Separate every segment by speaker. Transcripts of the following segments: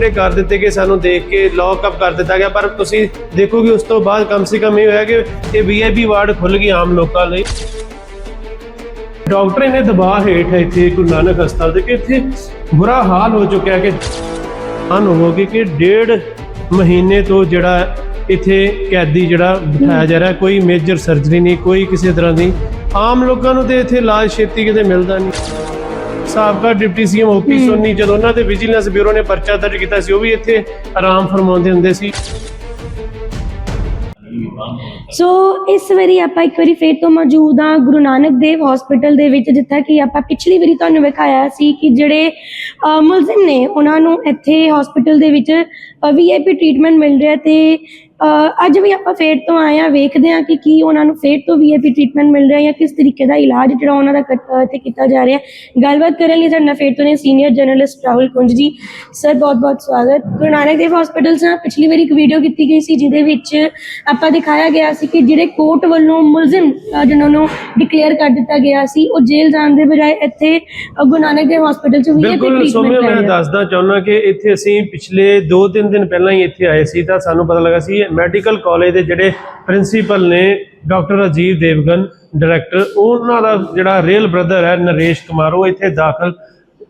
Speaker 1: ਜਿਹੜੇ ਕਰ ਦਿੱਤੇ ਗਏ ਸਾਨੂੰ ਦੇਖ ਕੇ ਲੌਕ ਅਪ ਕਰ ਦਿੱਤਾ ਗਿਆ, ਪਰ ਤੁਸੀਂ ਦੇਖੋ ਕਿ ਉਸ ਤੋਂ ਬਾਅਦ ਕਮ ਸੇ ਕਮ ਇਹ ਹੋਇਆ ਕਿ ਇਹ ਵੀਆਈਪੀ ਵਾਰਡ ਖੁੱਲ ਗਈ ਆਮ ਲੋਕਾਂ ਲਈ। ਡਾਕਟਰ ਨੇ ਦਬਾਅ ਹੇਠ ਇੱਥੇ ਗੁਰੂ ਨਾਨਕ ਹਸਪਤਾਲ ਦੇ ਕਿ ਇੱਥੇ ਬੁਰਾ ਹਾਲ ਹੋ ਚੁੱਕਿਆ ਕਿ ਹਨ ਹੋ ਗਈ ਕਿ ਡੇਢ ਮਹੀਨੇ ਤੋਂ ਜਿਹੜਾ ਇੱਥੇ ਕੈਦੀ ਜਿਹੜਾ ਬਿਠਾਇਆ ਜਾ ਰਿਹਾ, ਕੋਈ ਮੇਜਰ ਸਰਜਰੀ ਨਹੀਂ, ਕੋਈ ਕਿਸੇ ਤਰ੍ਹਾਂ ਦੀ। ਆਮ ਲੋਕਾਂ ਨੂੰ ਤੇ ਇੱਥੇ ਇਲਾਜ ਛੇਤੀ ਕਿਤੇ ਮਿਲਦਾ ਨਹੀਂ। ਸਾਬਕਾ ਡਿਪਟੀ ਸੀਐਮ ਓਪੀ ਸੋਨੀ ਜਦੋਂ ਉਹਨਾਂ ਦੇ ਵਿਜੀਲੈਂਸ ਬਿਊਰੋ ਨੇ ਪਰਚਾ ਦਰਜ ਕੀਤਾ ਸੀ ਉਹ ਵੀ ਇੱਥੇ ਆਰਾਮ ਫਰਮਾਉਂਦੇ ਹੁੰਦੇ ਸੀ।
Speaker 2: ਸੋ ਇਸ ਵਾਰੀ ਆਪਾਂ ਇੱਕ ਵਾਰੀ ਫੇਰ ਤੋਂ ਮੌਜੂਦ ਹਾਂ ਗੁਰੂ ਨਾਨਕ ਦੇਵ ਹਸਪੀਟਲ ਦੇ ਵਿੱਚ ਜਿੱਥੇ ਕਿ ਆਪਾਂ ਪਿਛਲੀ ਵਾਰੀ ਤੁਹਾਨੂੰ ਵਿਖਾਇਆ ਸੀ ਕਿ ਜਿਹੜੇ ਮੁਲਜ਼ਮ ਨੇ ਉਹਨਾਂ ਨੂੰ ਇੱਥੇ ਹਸਪੀਟਲ ਦੇ ਵਿੱਚ ਵੀਆਈਪੀ ਟ੍ਰੀਟਮੈਂਟ ਮਿਲ ਰਿਹਾ ਤੇ ਅੱਜ ਵੀ ਆਪਾਂ ਫੇਰ ਤੋਂ ਆਏ ਆ ਵੇਖਦੇ ਆ ਕਿ ਕੀ ਉਹਨਾਂ ਨੂੰ ਫੇਰ ਤੋਂ ਵੀਆਈਪੀ ਟ੍ਰੀਟਮੈਂਟ ਮਿਲ ਰਿਹਾ ਜਾਂ ਕਿਸ ਤਰੀਕੇ ਦਾ ਇਲਾਜ ਜਿਹੜਾ ਉਹਨਾਂ ਦਾ ਇੱਥੇ ਕੀਤਾ ਜਾ ਰਿਹਾ। ਗੱਲਬਾਤ ਕਰਨ ਲਈ ਸਾਡੇ ਫੇਰ ਤੋਂ ਨੇ ਸੀਨੀਅਰ ਜਰਨਲਿਸਟ ਰਾਹੁਲ ਕੁੰਜ ਜੀ। ਸਰ ਬਹੁਤ ਬਹੁਤ ਸਵਾਗਤ। ਗੁਰੂ ਨਾਨਕ ਦੇਵ ਹਸਪੀਟਲ ਨਾਲ ਪਿਛਲੀ ਵਾਰੀ ਇੱਕ ਵੀਡੀਓ ਕੀਤੀ ਗਈ ਸੀ ਜਿਹਦੇ ਵਿੱਚ ਆਪਾਂ ਦਿਖਾਇਆ ਗਿਆ ਸੀ ਕਿ ਜਿਹੜੇ ਕੋਰਟ ਵੱਲੋਂ ਮੁਲਜ਼ਮ ਜਿਨ੍ਹਾਂ ਨੂੰ ਡਿਕਲੇਅਰ ਕਰ ਦਿੱਤਾ ਗਿਆ ਸੀ ਉਹ ਜੇਲ੍ਹ ਜਾਣ ਦੇ ਬਜਾਏ ਇੱਥੇ ਗੁਰੂ ਨਾਨਕ ਦੇਵ ਹਸਪੀਟਲ 'ਚ ਵੀ
Speaker 1: ਬਿਲਕੁਲ ਸੋਮਿਆ ਮੈਂ ਦੱਸਦਾ ਚਾਹੁੰਦਾ ਕਿ ਇੱਥੇ ਅਸੀਂ ਪਿਛਲੇ 2-3 ਦਿਨ ਪਹਿਲਾਂ ਹੀ ਇੱਥੇ ਆਏ ਸੀ ਤਾਂ ਸਾਨੂੰ ਪਤਾ ਲੱਗਾ ਸੀ ਮੈਡੀਕਲ ਕਾਲਜ ਦੇ ਜਿਹੜੇ ਪ੍ਰਿੰਸੀਪਲ ਨੇ ਡਾਕਟਰ ਰਾਜੀਵ ਦੇਵਗਨ ਡਾਇਰੈਕਟਰ ਉਹਨਾਂ ਦਾ ਜਿਹੜਾ ਰੀਅਲ ਬ੍ਰਦਰ ਹੈ ਨਰੇਸ਼ ਕੁਮਾਰ ਉਹ ਇੱਥੇ ਦਾਖਲ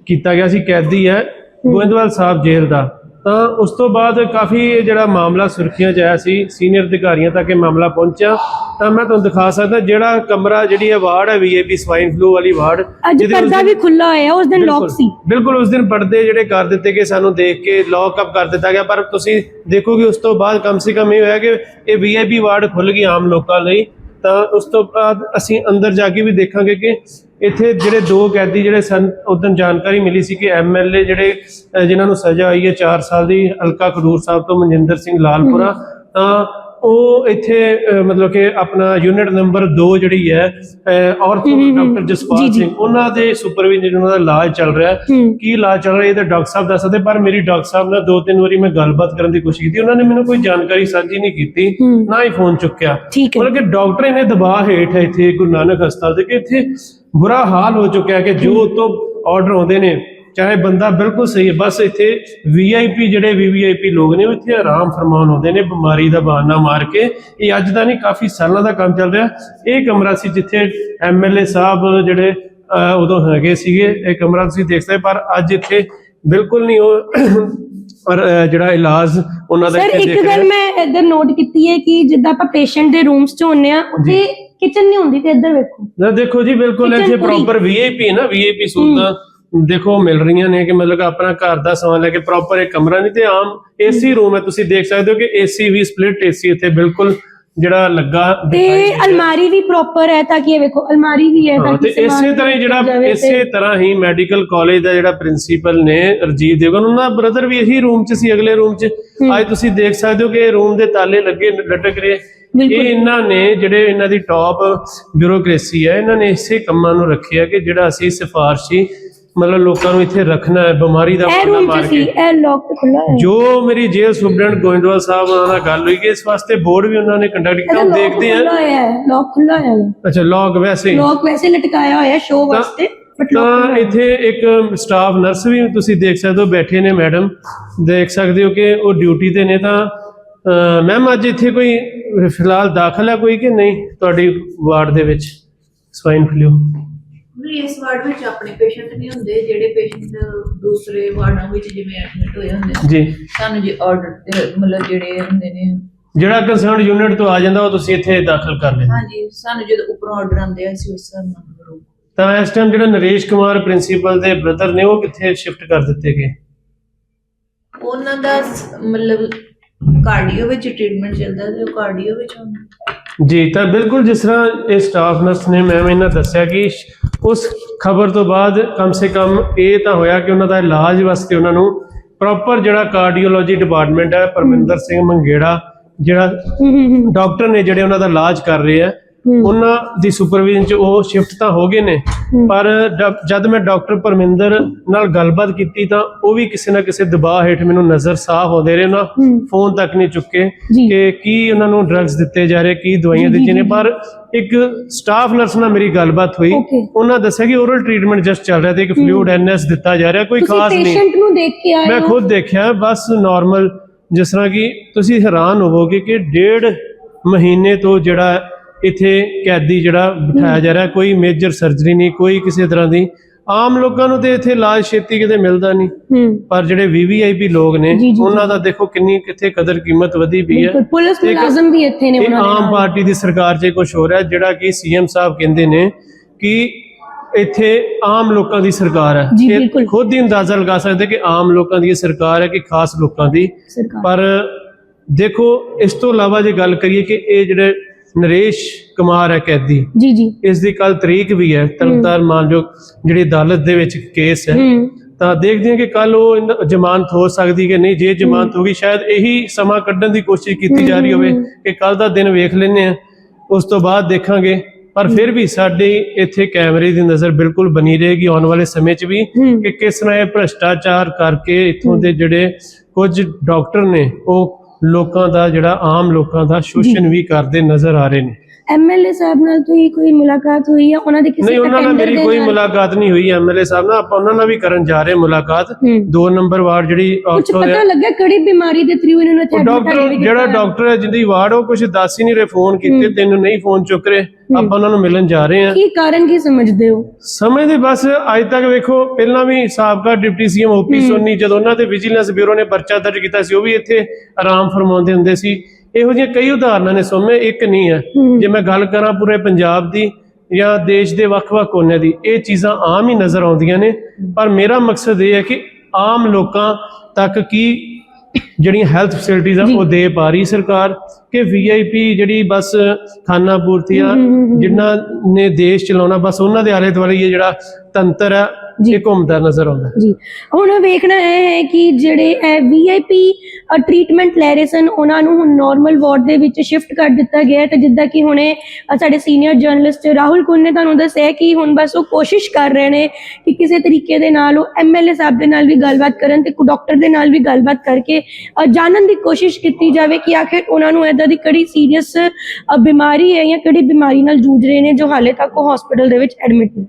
Speaker 1: ਕੀਤਾ ਗਿਆ ਸੀ ਕੈਦੀ ਹੈ। ਗੋਇੰਦਵਾਲ ਸਾਹਿਬ ਜੇਲ੍ਹ ਦਾ। ਤਾਂ ਉਸ ਤੋਂ ਬਾਅਦ ਕਾਫੀ ਇਹ ਜਿਹੜਾ ਮਾਮਲਾ ਸੁਰਖੀਆਂ 'ਚ ਆਇਆ ਸੀ ਸੀਨੀਅਰ ਅਧਿਕਾਰੀਆਂ ਤੱਕ ਇਹ ਮਾਮਲਾ ਪਹੁੰਚਿਆ। ਤਾਂ ਮੈਂ ਤੁਹਾਨੂੰ ਦਿਖਾ ਸਕਦਾ ਜਿਹੜਾ ਕਮਰਾ ਜਿਹੜੀ ਹੈ ਵਾਰਡ ਹੈ ਵੀਏਪੀ ਸਵਾਈਨ ਫਲੂ ਵਾਲੀ ਵਾਰਡ
Speaker 2: ਅੱਜ ਪਰਦਾ ਵੀ ਖੁੱਲਾ ਹੋਇਆ ਉਸ ਦਿਨ ਲੋਕ ਸੀ।
Speaker 1: ਬਿਲਕੁਲ ਉਸ ਦਿਨ ਪਰਦੇ ਜਿਹੜੇ ਕਰ ਦਿੱਤੇ ਗਏ ਸਾਨੂੰ ਦੇਖ ਕੇ ਲੌਕ ਅਪ ਕਰ ਦਿੱਤਾ ਗਿਆ ਪਰ ਤੁਸੀਂ ਦੇਖੋਗੇ ਉਸ ਤੋਂ ਬਾਅਦ ਕਮ ਸੇ ਕਮ ਇਹ ਹੋਇਆ ਕਿ ਇਹ ਵੀਆਈਪੀ ਵਾਰਡ ਖੁੱਲ ਗਈ ਆਮ ਲੋਕਾਂ ਲਈ। ਤਾਂ ਉਸ ਤੋਂ ਬਾਅਦ ਅਸੀਂ ਅੰਦਰ ਜਾ ਕੇ ਵੀ ਦੇਖਾਂਗੇ ਕਿ ਇੱਥੇ ਜਿਹੜੇ ਦੋ ਕੈਦੀ ਜਿਹੜੇ ਸਨ ਉਦੋਂ ਜਾਣਕਾਰੀ ਮਿਲੀ ਸੀ ਕਿ ਐਮਐਲਏ ਜਿਹੜੇ ਜਿਨ੍ਹਾਂ ਨੂੰ ਸਜ਼ਾ ਹੋਈ ਹੈ 4 ਸਾਲ ਦੀ ਹਲਕਾ ਖਡੂਰ ਸਾਹਿਬ ਤੋਂ ਮਨਜਿੰਦਰ ਸਿੰਘ ਲਾਲਪੁਰਾ ਤਾਂ ਉਹ ਇੱਥੇ ਮਤਲਬ ਕਿ ਆਪਣਾ ਯੂਨਿਟ ਨੰਬਰ 2 ਜਿਹੜੀ ਹੈ ਔਰਥੋ ਡਾਕਟਰ ਜਸਪਾਲ ਸਿੰਘ ਉਹਨਾਂ ਦੇ ਸੁਪਰਵਿਜ਼ਨ ਉਹਨਾਂ ਦਾ ਇਲਾਜ ਚੱਲ ਰਿਹਾ। ਕੀ ਇਲਾਜ ਚੱਲ ਰਿਹਾ ਇਹ ਤਾਂ ਡਾਕਟਰ ਸਾਹਿਬ ਦੱਸ ਸਕਦੇ ਪਰ ਮੇਰੀ ਡਾਕਟਰ ਸਾਹਿਬ ਨਾਲ ਦੋ ਤਿੰਨ ਵਾਰੀ ਮੈਂ ਗੱਲਬਾਤ ਕਰਨ ਦੀ ਕੋਸ਼ਿਸ਼ ਕੀਤੀ ਉਹਨਾਂ ਨੇ ਮੈਨੂੰ ਕੋਈ ਜਾਣਕਾਰੀ ਸਾਂਝੀ ਨਹੀਂ ਕੀਤੀ ਨਾ ਹੀ ਫੋਨ ਚੁੱਕਿਆ। ਮਤਲਬ ਕਿ ਡਾਕਟਰ ਇਹਨੇ ਦਬਾਅ ਹੇਠ ਇੱਥੇ ਗੁਰੂ ਨਾਨਕ ਹਸਪਤਾਲ ਦੇ ਕਿ ਇੱਥੇ ਬੁਰਾ ਹਾਲ ਹੋ ਚੁੱਕਿਆ ਹੈ ਕਿ ਜੋ ਤੋਂ ਆਰਡਰ ਆਉਂਦੇ ਨੇ ਚਾਹੇ ਬੰਦਾ ਬਿਲਕੁਲ ਸਹੀ ਹੈ ਬਸ ਇੱਥੇ ਵੀਆਈਪੀ ਜਿਹੜੇ ਵੀਵੀਆਈਪੀ ਲੋਕ ਨੇ ਉਹ ਇੱਥੇ ਆਰਾਮ ਫਰਮਾਉਣ ਆਉਂਦੇ ਨੇ ਬਿਮਾਰੀ ਦਾ ਬਹਾਨਾ ਮਾਰ ਕੇ। ਇਹ ਅੱਜ ਦਾ ਨਹੀਂ ਕਾਫੀ ਸਾਲਾਂ ਦਾ ਕੰਮ ਚੱਲ ਰਿਹਾ। ਇਹ ਕਮਰਾ ਸੀ ਜਿੱਥੇ ਐਮਐਲਏ ਸਾਹਿਬ ਜਿਹੜੇ ਉਦੋਂ ਹੈਗੇ ਸੀਗੇ ਇਹ ਕਮਰਾ ਤੁਸੀਂ ਦੇਖ ਸਕਦੇ ਪਰ ਅੱਜ ਇੱਥੇ ਬਿਲਕੁਲ ਨਹੀਂ ਉਹ ਪਰ ਜਿਹੜਾ ਇਲਾਜ ਉਹਨਾਂ ਦਾ
Speaker 2: ਸਰ ਇੱਕ ਗੱਲ ਮੈਂ ਇੱਧਰ ਨੋਟ ਕੀਤੀ ਹੈ ਕਿ ਜਿੱਦਾਂ ਆਪਾਂ ਪੇਸ਼ੈਂਟ ਦੇ ਰੂਮਸ 'ਚ ਹੁੰਨੇ ਆ ਉੱਥੇ ਕਿਚਨ ਨਹੀਂ ਹੁੰਦੀ ਤੇ ਇੱਧਰ ਵੇਖੋ
Speaker 1: ਨਾ ਦੇਖੋ ਜੀ ਬਿਲਕੁਲ
Speaker 2: Kitchen
Speaker 1: ਇੱਥੇ
Speaker 2: ਪੂਰੀ।
Speaker 1: ਪ੍ਰੋਪਰ ਵੀਆਈਪੀ ਹੈ ਨਾ ਵੀਆਈਪੀ ਸਹੂਲਤਾਂ ਦੇਖੋ ਮਿਲ ਰਹੀਆਂ ਨੇ ਕਿ ਮਤਲਬ ਕਿ ਆਪਣਾ ਘਰ ਦਾ ਸਮਾਨ ਲੈ ਕੇ ਪ੍ਰੋਪਰ ਇੱਕ ਕਮਰਾ ਨਹੀਂ ਤੇ ਆਮ ਏਸੀ ਰੂਮ ਹੈ ਤੁਸੀਂ ਦੇਖ ਸਕਦੇ ਹੋ ਕਿ ਏਸੀ ਵੀ ਸਪਲਿਟ ਏਸੀ ਇੱਥੇ ਬਿਲਕੁਲ ਜਿਹੜਾ ਲੱਗਾ
Speaker 2: ਤੇ
Speaker 1: ਦਿਖਾਈ ਦੇ ਰਿਹਾ।
Speaker 2: ਅਲਮਾਰੀ ਵੀ ਪ੍ਰੋਪਰ ਹੈ ਤਾਂ ਕਿ ਇਹ ਵੇਖੋ ਅਲਮਾਰੀ ਵੀ ਹੈ
Speaker 1: ਹਾਂ
Speaker 2: ਤਾਂ
Speaker 1: ਤੇ
Speaker 2: ਕਿ ਸਮਾਨ
Speaker 1: ਇਸੇ ਤਰ੍ਹਾਂ ਹੀ ਜਿਹੜਾ
Speaker 2: ਜਾਵੇ ਤੇ-
Speaker 1: ਇਸੇ ਤਰ੍ਹਾਂ ਹੀ ਮੈਡੀਕਲ ਕਾਲਜ ਦਾ ਜਿਹੜਾ ਪ੍ਰਿੰਸੀਪਲ ਨੇ ਰਜੀਵ ਦੇਵਗਨ ਉਹਨਾਂ ਦਾ ਬ੍ਰਦਰ ਵੀ ਇਹੀ ਰੂਮ 'ਚ ਸੀ ਅਗਲੇ ਰੂਮ 'ਚ ਅੱਜ ਤੁਸੀਂ ਦੇਖ ਸਕਦੇ ਹੋ ਕਿ ਇਹ ਰੂਮ ਦੇ ਤਾਲੇ ਲੱਗੇ ਲਟਕ ਰਹੇ। ਇਹ ਇਹਨਾਂ ਨੇ ਜਿਹੜੇ ਇਹਨਾਂ ਦੀ ਟਾਪ ਬਿਊਰੋਕ੍ਰੇਸੀ ਹੈ ਇਹਨਾਂ ਨੇ ਇਸੇ ਕੰਮਾਂ ਨੂੰ ਰੱਖਿਆ ਕਿ ਜਿਹੜਾ ਅਸੀਂ ਸਿਫਾਰਸ਼ੀ ਮਤਲਬ ਲੋਕਾਂ ਨੂੰ ਇੱਥੇ ਰੱਖਣਾ ਹੈ ਬਿਮਾਰੀ ਦਾ
Speaker 2: ਰੂਮ
Speaker 1: ਮਾਰ
Speaker 2: ਚ ਸੀ
Speaker 1: ਕੇ।
Speaker 2: ਇਹ ਲੋਕ ਤੇ ਖੁੱਲਾ ਹੈ
Speaker 1: ਜੋ ਮੇਰੀ ਜੇਲ੍ਹ ਸੁਪਰਡੈਂਟ ਗੋਇੰਦਵਾਲ ਸਾਹਿਬ ਉਹਨਾਂ ਨਾਲ ਗੱਲ ਹੋਈ ਕਿ ਇਸ ਵਾਸਤੇ ਬੋਰਡ ਵੀ ਉਹਨਾਂ ਨੇ ਕੰਡਕਟ ਕੀਤਾ ਉਹ ਦੇਖਦੇ ਆ
Speaker 2: ਲੋਕ ਖੁੱਲਾ ਹੈ
Speaker 1: ਅੱਛਾ ਲੌਗ ਵੈਸੇ
Speaker 2: ਲੋਕ ਵੈਸੇ ਲਟਕਾਇਆ ਹੋਇਆ ਸ਼ੋਅ ਵਾਸਤੇ ਲੋਕ
Speaker 1: ਤਾਂ ਇੱਥੇ ਇੱਕ ਸਟਾਫ ਨਰਸ ਵੀ ਤੁਸੀਂ ਦੇਖ ਸਕਦੇ ਹੋ ਬੈਠੇ ਨੇ ਮੈਡਮ ਦੇਖ ਸਕਦੇ ਹੋ ਕਿ ਉਹ ਡਿਊਟੀ ਤੇ ਨੇ ਤਾਂ ਮੈਮ ਅੱਜ ਇੱਥੇ ਕੋਈ ਫਿਲਹਾਲ ਦਾਖਲ ਹੈ ਕੋਈ ਕਿ ਨਹੀਂ? ਤੁਹਾਡੀ ਵਾਰਡ ਦੇ ਵਿੱਚ? ਸਵਾਈਨ ਫਲੂ
Speaker 3: ਨਹੀਂ ਇਸ ਵਾਰਡ ਵਿੱਚ ਆਪਣੇ ਪੇਸ਼ੈਂਟ ਨਹੀਂ ਹੁੰਦੇ ਜਿਹੜੇ ਪੇਸ਼ੈਂਟ ਦੂਸਰੇ ਵਾਰਡਾਂ ਵਿੱਚ ਜਿਵੇਂ ਐਡਮਿਟ ਹੋਏ ਹੁੰਦੇ
Speaker 1: ਜੀ।
Speaker 3: ਸਾਨੂੰ ਜੇ ਆਰਡਰ ਤੇ ਮਤਲਬ ਜਿਹੜੇ ਹੁੰਦੇ ਨੇ।
Speaker 1: ਜਿਹੜਾ ਕੰਸਰਨਡ ਯੂਨਿਟ ਤੋਂ ਆ ਜਾਂਦਾ ਉਹ ਤੁਸੀਂ ਇੱਥੇ ਦਾਖਲ ਕਰ ਲੈਂਦੇ।
Speaker 3: ਹਾਂਜੀ ਸਾਨੂੰ ਜਦੋਂ ਉੱਪਰੋਂ ਆਰਡਰ ਆਉਂਦੇ ਆ ਅਸੀਂ ਉਸ ਨਾਲ ਕਰੋ
Speaker 1: ਤਾਂ ਇਸ ਟਾਈਮ ਜਿਹੜਾ ਨਰੇਸ਼ ਕੁਮਾਰ ਪ੍ਰਿੰਸੀਪਲ ਦੇ ਬ੍ਰਦਰ ਨੇ ਉਹ ਕਿੱਥੇ ਸ਼ਿਫਟ ਕਰ ਦਿੱਤੇ ਗਏ?
Speaker 3: ਉਹਨਾਂ ਦਾ ਸ- ਮਤਲਬ ਕਾਰਡੀਓ ਵਿੱਚ ਟ੍ਰੀਟਮੈਂਟ ਚੱਲਦਾ ਤੇ ਉਹ ਕਾਰਡੀਓ ਵਿੱਚ ਹੁੰਦਾ
Speaker 1: ਜੀ ਤਾਂ ਬਿਲਕੁਲ ਜਿਸ ਤਰ੍ਹਾਂ ਇਹ ਸਟਾਫ ਨਰਸ ਨੇ ਮੈਮ ਇਹਨਾਂ ਦੱਸਿਆ ਕਿ ਉਸ ਖਬਰ ਤੋਂ ਬਾਅਦ ਕਮ ਸੇ ਕਮ ਇਹ ਤਾਂ ਹੋਇਆ ਕਿ ਉਹਨਾਂ ਦਾ ਇਲਾਜ ਵਾਸਤੇ ਉਹਨਾਂ ਨੂੰ ਪ੍ਰੋਪਰ ਜਿਹੜਾ ਕਾਰਡੀਓਲੋਜੀ ਡਿਪਾਰਟਮੈਂਟ ਹੈ ਪਰਮਿੰਦਰ ਸਿੰਘ ਮੰਗੇੜਾ ਜਿਹੜਾ ਡਾਕਟਰ ਨੇ ਜਿਹੜੇ ਉਹਨਾਂ ਦਾ ਇਲਾਜ ਕਰ ਰਹੇ ਆ
Speaker 2: ਹੂੰ।
Speaker 1: ਉਹਨਾਂ ਦੀ ਸੁਪਰਵਿਜ਼ਨ ਚ ਉਹ ਸ਼ਿਫਟ ਤਾਂ ਹੋ ਗਏ ਨੇ। ਪਰ ਜਦ ਮੈਂ ਡਾਕਟਰ ਪਰਮਿੰਦਰ ਨਾਲ ਗੱਲਬਾਤ ਕੀਤੀ ਤਾਂ ਉਹ ਵੀ ਕਿਸੇ ਨਾ ਕਿਸੇ ਦਬਾਅ ਹੇਠ ਮੈਨੂੰ ਨਜ਼ਰ ਸਾਫ਼ ਆਉਂਦੇ ਰਹੇ ਨਾ
Speaker 2: ਹੂੰ।
Speaker 1: ਫੋਨ ਤੱਕ ਨਹੀਂ ਚੁੱਕੇ। ਕਿ ਕੀ ਉਹਨਾਂ ਨੂੰ ਡਰੱਗਸ ਦਿੱਤੇ ਜਾ ਰਹੇ ਕੀ ਦਵਾਈਆਂ ਦਿੱਤੀਆਂ ਨੇ ਪਰ ਇੱਕ ਸਟਾਫ ਨਰਸ ਨਾਲ ਮੇਰੀ ਗੱਲਬਾਤ ਹੋਈ. ਉਹਨਾਂ ਦੱਸਿਆ ਕਿ ਓਰਲ ਟ੍ਰੀਟਮੈਂਟ ਜਸਟ ਚੱਲ ਰਿਹਾ ਤੇ ਇੱਕ ਫਲੂਇਡ ਐਨਐਸ ਦਿੱਤਾ ਜਾ ਰਿਹਾ ਕੋਈ ਖਾਸ ਨਹੀਂ
Speaker 2: ਪੇਸ਼ੈਂਟ ਨੂੰ ਦੇਖ ਕੇ ਆਏ
Speaker 1: ਮੈਂ ਖੁਦ ਦੇਖਿਆ ਬਸ ਨਾਰਮਲ ਜਿਸ ਤਰ੍ਹਾਂ ਕਿ ਤੁਸੀਂ ਹੈਰਾਨ ਹੋਵੋਗੇ ਕਿ ਡੇਢ ਮਹੀਨੇ ਤੋਂ ਜਿਹੜਾ ਇੱਥੇ ਕੈਦੀ ਜਿਹੜਾ ਬਿਠਾਇਆ ਜਾ ਰਿਹਾ ਕੋਈ ਮੇਜਰ ਸਰਜਰੀ ਨਹੀਂ ਕੋਈ ਕਿਸੇ ਤਰ੍ਹਾਂ ਦੀ। ਆਮ ਲੋਕਾਂ ਨੂੰ ਤੇ ਇੱਥੇ ਇਲਾਜ ਛੇਤੀ ਕਿਤੇ ਮਿਲਦਾ ਨਹੀਂ। ਪਰ ਜਿਹੜੇ ਵੀਵੀਆਈਪੀ ਲੋਕ ਨੇ। ਉਹਨਾਂ ਦਾ ਦੇਖੋ ਕਿੰਨੀ ਕਿੱਥੇ ਕਦਰ ਕੀਮਤ ਵਧੀ ਪਈ ਹੈ।
Speaker 2: ਪੁਲਿਸ ਮੁਲਾਜ਼ਮ ਵੀ ਇੱਥੇ ਨੇ ਉਹਨਾਂ ਦੇ
Speaker 1: ਆਮ ਪਾਰਟੀ ਦੀ ਸਰਕਾਰ 'ਚ ਕੁਝ ਹੋ ਰਿਹਾ ਜਿਹੜਾ ਕਿ ਸੀਐਮ ਸਾਹਿਬ ਕਹਿੰਦੇ ਨੇ ਕਿ ਇੱਥੇ ਆਮ ਲੋਕਾਂ ਦੀ ਸਰਕਾਰ ਹੈ। ਇਹ। ਖੁਦ ਹੀ ਅੰਦਾਜ਼ਾ ਲਗਾ ਸਕਦੇ ਕਿ ਆਮ ਲੋਕਾਂ ਦੀ ਸਰਕਾਰ ਹੈ ਕਿ ਖਾਸ ਲੋਕਾਂ ਦੀ। ਪਰ ਦੇਖੋ ਇਸ ਤੋਂ ਇਲਾਵਾ ਜੇ ਗੱਲ ਕਰੀਏ ਕਿ ਇਹ ਜਿਹੜੇ ਨਰੇਸ਼ ਕੁਮਾਰ ਹੈ ਕੈਦੀ।
Speaker 2: ਜੀ ਜੀ।
Speaker 1: ਇਸ ਦੀ ਕੱਲ ਤਰੀਕ ਵੀ ਹੈ ਤਰਨਤਾਰਨ ਮਾਨਯੋਗ ਜਿਹੜੀ ਅਦਾਲਤ ਦੇ ਵਿੱਚ ਕੇਸ ਹੈ।
Speaker 2: ਹੂੰ।
Speaker 1: ਤਾਂ ਦੇਖਦੇ ਹਾਂ ਕਿ ਕੱਲ ਉਹ ਜ਼ਮਾਨਤ ਹੋ ਸਕਦੀ ਕਿ ਨਹੀਂ। ਜੇ ਜ਼ਮਾਨਤ ਹੋਗੀ ਸ਼ਾਇਦ ਇਹੀ ਸਮਾਂ ਕੱਢਣ ਦੀ ਕੋਸ਼ਿਸ਼ ਕੀਤੀ ਜਾ ਰਹੀ ਹੋਵੇ ਕਿ ਕੱਲ ਦਾ ਦਿਨ ਵੇਖ ਲੈਂਦੇ ਆ ਉਸ ਤੋਂ ਬਾਅਦ ਦੇਖਾਂਗੇ। ਪਰ ਫਿਰ ਵੀ ਸਾਡੇ ਇੱਥੇ ਕੈਮਰੇ ਦੀ ਨਜ਼ਰ ਬਿਲਕੁਲ ਬਣੀ ਰਹੇਗੀ ਆਉਣ ਵਾਲੇ ਸਮੇਂ 'ਚ ਵੀ
Speaker 2: ਹੂੰ।
Speaker 1: ਕਿ ਕਿਸ ਤਰ੍ਹਾਂ ਇਹ ਭ੍ਰਸ਼ਟਾਚਾਰ ਕਰਕੇ ਇੱਥੋਂ ਦੇ ਜਿਹੜੇ ਕੁਝ ਡਾਕਟਰ ਨੇ ਉਹ ਲੋਕਾਂ ਦਾ ਜਿਹੜਾ ਆਮ ਲੋਕਾਂ ਦਾ ਸ਼ੋਸ਼ਣ ਵੀ ਕਰਦੇ ਨਜ਼ਰ ਆ ਰਹੇ ਨੇ।
Speaker 2: ਐਮਐਲਏ ਸਾਹਿਬ ਨਾਲ ਤੁਸੀਂ ਕੋਈ ਮੁਲਾਕਾਤ ਹੋਈ ਹੈ ਉਹਨਾਂ ਦੇ ਕਿਸੇ
Speaker 1: ਨਹੀਂ ਉਹਨਾਂ ਨਾਲ ਮੇਰੀ ਕੋਈ? ਮੁਲਾਕਾਤ ਨਹੀਂ ਹੋਈ ਐਮਐਲਏ ਸਾਹਿਬ ਨਾਲ। ਆਪਾਂ ਉਹਨਾਂ ਨਾਲ ਵੀ ਕਰਨ ਜਾ ਰਹੇ ਮੁਲਾਕਾਤ।
Speaker 2: ਹੂੰ।
Speaker 1: ਦੋ ਨੰਬਰ ਵਾਰਡ ਜਿਹੜੀ
Speaker 2: ਕੁਝ ਪਤਾ ਲੱਗਾ ਕਿਹੜੀ ਬਿਮਾਰੀ ਦੇ ਥਰੂ ਇਹਨਾਂ ਨੂੰ admit
Speaker 1: ਡਾਕਟਰ ਜਿਹੜਾ? ਡਾਕਟਰ ਹੈ ਜਿਹਦੀ ਵਾਰਡ ਉਹ ਕੁਝ ਦੱਸ ਹੀ ਨਹੀਂ ਰਹੇ ਫੋਨ ਕੀਤੇ ਤੈਨੂੰ ਨਹੀਂ ਫੋਨ ਚੁੱਕ ਰਹੇ। ਆਪਾਂ ਉਹਨਾਂ ਨੂੰ ਮਿਲਣ ਜਾ ਰਹੇ ਹਾਂ।
Speaker 2: ਕੀ ਕਾਰਨ ਕੀ ਸਮਝਦੇ ਹੋ?
Speaker 1: ਸਮੇਂ ਦੇ ਬਸ ਅੱਜ ਤੱਕ ਵੇਖੋ ਪਹਿਲਾਂ ਵੀ ਸਾਬਕਾ ਡਿਪਟੀ ਸੀਐਮ ਓਪੀ ਸੋਨੀ ਜਦੋਂ ਉਹਨਾਂ ਤੇ ਵਿਜੀਲੈਂਸ ਬਿਊਰੋ ਨੇ ਪਰਚਾ ਦਰਜ ਕੀਤਾ ਸੀ ਉਹ ਵੀ ਇੱਥੇ ਆਰਾਮ ਫਰਮਾਉਂਦੇ ਹੁੰਦੇ ਸੀ। ਇਹੋ ਜਿਹੀਆਂ ਕਈ ਉਦਾਹਰਨਾਂ ਨੇ ਸੋਮੇ ਇੱਕ ਨਹੀਂ ਹੈ। ਜੇ ਮੈਂ ਗੱਲ ਕਰਾਂ ਪੂਰੇ ਪੰਜਾਬ ਦੀ ਜਾਂ ਦੇਸ਼ ਦੇ ਵੱਖ-ਵੱਖ ਕੋਨਿਆਂ ਦੀ ਇਹ ਚੀਜ਼ਾਂ ਆਮ ਹੀ ਨਜ਼ਰ ਆਉਂਦੀਆਂ ਨੇ ਪਰ ਮੇਰਾ ਮਕਸਦ ਇਹ ਹੈ ਕਿ ਆਮ ਲੋਕਾਂ ਤੱਕ ਕੀ ਜਿਹੜੀਆਂ ਹੈਲਥ ਫੈਸਿਲਿਟੀਆਂ ਉਹ ਦੇ ਪਾ ਰਹੀ ਸਰਕਾਰ ਕਿ ਵੀਆਈਪੀ ਜਿਹੜੀ ਬਸ ਖਾਨਾ ਪੂਰਤੀਆਂ ਜਿਨ੍ਹਾਂ ਨੇ ਦੇਸ਼ ਚਲਾਉਣਾ ਬਸ ਉਹਨਾਂ ਦੇ ਆਲੇ ਦੁਆਲੇ ਇਹ ਜਿਹੜਾ ਤੰਤਰ ਹੈ। ਇਹ ਘੁੰਮਦਾ ਨਜ਼ਰ ਆਉਂਦਾ
Speaker 2: ਜੀ। ਹੁਣ ਵੇਖਣਾ ਇਹ ਹੈ ਕਿ ਜਿਹੜੇ ਵੀਆਈਪੀ ਟ੍ਰੀਟਮੈਂਟ ਲੈ ਰਹੇ ਸਨ ਉਹਨਾਂ ਨੂੰ ਹੁਣ ਨਾਰਮਲ ਵਾਰਡ ਦੇ ਵਿੱਚ ਸ਼ਿਫਟ ਕਰ ਦਿੱਤਾ ਗਿਆ ਤੇ ਜਿੱਦਾਂ ਕਿ ਹੁਣੇ ਸਾਡੇ ਸੀਨੀਅਰ ਜਰਨਲਿਸਟ ਰਾਹੁਲ ਕੁੰਨ ਨੇ ਤੁਹਾਨੂੰ ਦੱਸਿਆ ਕਿ ਹੁਣ ਬਸ ਉਹ ਕੋਸ਼ਿਸ਼ ਕਰ ਰਹੇ ਨੇ ਕਿ ਕਿਸੇ ਤਰੀਕੇ ਦੇ ਨਾਲ ਉਹ ਐਮਐਲਏ ਸਾਹਿਬ ਦੇ ਨਾਲ ਵੀ ਗੱਲਬਾਤ ਕਰਨ ਤੇ ਡਾਕਟਰ ਦੇ ਨਾਲ ਵੀ ਗੱਲਬਾਤ ਕਰਕੇ ਜਾਣਨ ਦੀ ਕੋਸ਼ਿਸ਼ ਕੀਤੀ ਜਾਵੇ ਕਿ ਆਖਿਰ ਉਹਨਾਂ ਨੂੰ ਇਦਾਂ ਦੀ ਕਿਹੜੀ ਸੀਰੀਅਸ ਬਿਮਾਰੀ ਹੈ ਜਾਂ ਕਿਹੜੀ ਬਿਮਾਰੀ ਨਾਲ ਜੂਝ ਰਹੇ ਨੇ ਜੋ ਹਾਲੇ ਤੱਕ ਉਹ ਹਸਪੀਟਲ ਦੇ ਵਿੱਚ ਐਡਮਿਟ ਨੇ